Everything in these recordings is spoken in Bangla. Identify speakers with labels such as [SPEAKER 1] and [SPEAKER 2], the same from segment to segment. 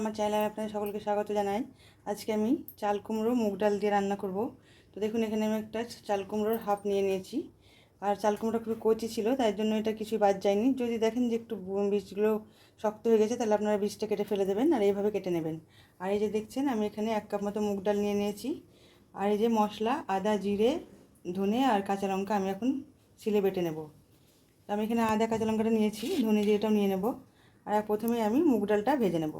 [SPEAKER 1] আমার চ্যানেলে আপনাদের সকলকে স্বাগত জানাই। আজকে আমি চাল কুমড়ো মুগ ডাল দিয়ে রান্না করব। তো দেখুন, এখানে আমি একটা চাল কুমড়োর হাফ নিয়ে নিয়েছি। আর চাল কুমড়োটা খুবই কচি ছিল, তাই জন্য এটা কিছুই বাদ যায়নি। যদি দেখেন যে একটু বীজগুলো শক্ত হয়ে গেছে, তাহলে আপনারা বীজটা কেটে ফেলে দেবেন আর এইভাবে কেটে নেবেন। আর এই যে দেখছেন, আমি এখানে এক কাপ মতো মুগ ডাল নিয়ে নিয়েছি। আর এই যে মশলা, আদা, জিরে, ধনে আর কাঁচা লঙ্কা আমি এখন সিলে বেটে নেব। তো আমি এখানে আদা, কাঁচা লঙ্কাটা নিয়েছি, ধনে জিরেটাও নিয়ে নেব। আর প্রথমে আমি মুগ ডালটা ভেজে নেব।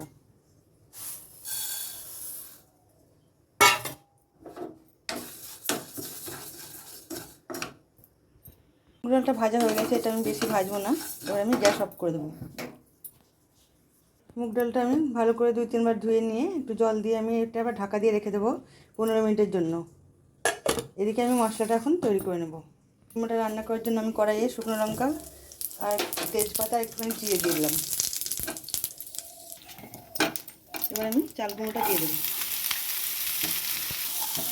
[SPEAKER 1] ডালটা ভাজা হয়ে গেছে, এটা আমি বেশি ভাজবো না। এবার আমি গ্যাস অফ করে দেবো। মুগ ডালটা আমি ভালো করে দুই তিনবার ধুয়ে নিয়ে একটু জল দিয়ে আমি এটা আবার ঢাকা দিয়ে রেখে দেবো পনেরো মিনিটের জন্য। এদিকে আমি মশলাটা এখন তৈরি করে নেব। কুমড়োটা রান্না করার জন্য আমি কড়াইয়ে শুকনো লঙ্কা আর তেজপাতা একটুখানি চিড়ে দিয়ে দিলাম। এবার আমি চাল কুমড়োটা দিয়ে দেবো।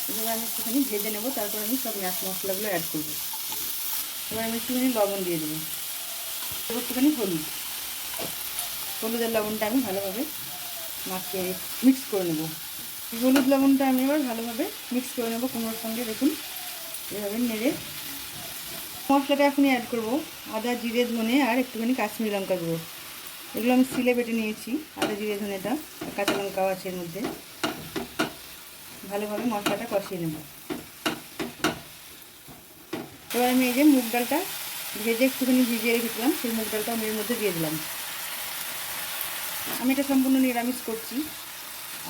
[SPEAKER 1] এবার আমি একটুখানি ভেজে নেব, তারপর আমি সব ম্যাশ মশলাগুলো অ্যাড করব। এবার আমি একটুখানি লবণ দিয়ে দেবো। একটুখানি হলুদ। হলুদ আর লবণটা আমি ভালোভাবে মাখিয়ে মিক্স করে নেব। হলুদ লবণটা আমি এবার ভালোভাবে মিক্স করে নেব কুমড়োর সঙ্গে। দেখুন, এভাবে নেড়ে। মশলাটা এখনই অ্যাড করব। আদা, জিরে, ধনে আর একটুখানি কাশ্মীরি লঙ্কা গুঁড়ো। এগুলো আমি সিলে বেটে নিয়েছি, আদা, জিরে, ধনেটা কাঁচা লঙ্কাও আছে এর মধ্যে। ভালোভাবে মশলাটা কষিয়ে নেব। এবার আমি এই যে মুগ ডালটা ভেজে একটুখানি ভিজিয়ে রেখেছিলাম, সেই মুগ ডালটা আমি এর মধ্যে দিয়ে দিলাম। আমি এটা সম্পূর্ণ নিরামিষ করছি।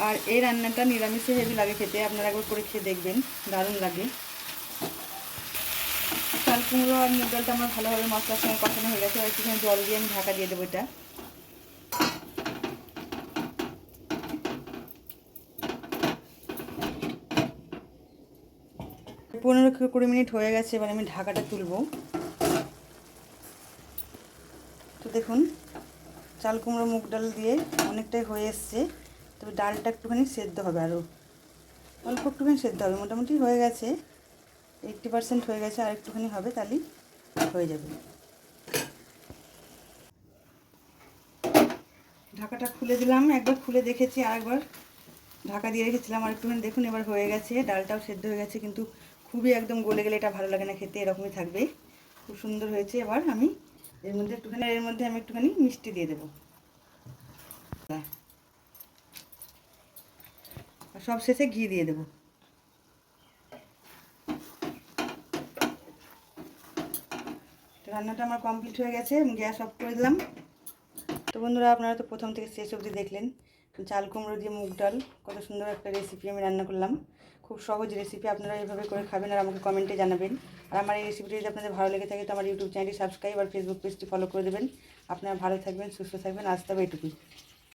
[SPEAKER 1] আর এই রান্নাটা নিরামিষে হেভি লাগে খেতে, আপনারা একবার করে খেয়ে দেখবেন, দারুণ লাগে। চাল কুমড়ো আর মুগ ডালটা আমার ভালোভাবে মশলার সঙ্গে কষানো হয়ে গেছে আর একটুখানি জল দিয়ে আমি ঢাকা দিয়ে দেবো এটা। পনেরো কুড়ি মিনিট হয়ে গেছে, এবার আমি ঢাকাটা তুলবো। তো দেখুন, চাল কুমড়ো, মুগ ডাল দিয়ে অনেকটাই হয়ে এসছে। তবে ডালটা একটুখানি সেদ্ধ হবে আরও অল্প একটুখানি সেদ্ধ হবে, মোটামুটি হয়ে গেছে। এইটটি পার্সেন্ট হয়ে গেছে, আর একটুখানি হবে তাহলেই হয়ে যাবে। ঢাকাটা খুলে দিলাম, একবার খুলে দেখেছি আর একবার ঢাকা দিয়ে রেখেছিলাম, আর একটুখানি দেখুন, এবার হয়ে গেছে। ডালটাও সেদ্ধ হয়ে গেছে, কিন্তু খুবই একদম গলে গেলে এটা ভালো লাগে না খেতে, এরকমই থাকবে। খুব সুন্দর হয়েছে এবার আমি এর মধ্যে একটুখানি, এর মধ্যে আমি একটুখানি মিষ্টি দিয়ে দেবো। সব শেষে ঘি দিয়ে দেবো। রান্নাটা আমার কমপ্লিট হয়ে গেছে গ্যাস অফ করে দিলাম। তো বন্ধুরা, আপনারা তো প্রথম থেকে শেষ অবধি দেখলেন। চাল কুমড়ো দিয়ে মুগ ডাল, কত সুন্দর একটা রেসিপি আমি রান্না করলাম। খুব সহজ রেসিপি আপনারা এইভাবে করে খাবেন আর আমাকে কমেন্টে জানাবেন। আর আমার এই রেসিপিটি যদি আপনাদের ভালো লেগে থাকে, তো আমার ইউটিউব চ্যানেলটি সাবস্ক্রাইব আর ফেসবুক পেজটি ফলো করে দেবেন। আপনারা ভালো থাকবেন, সুস্থ থাকবেন, আজ হবে এটুকুই।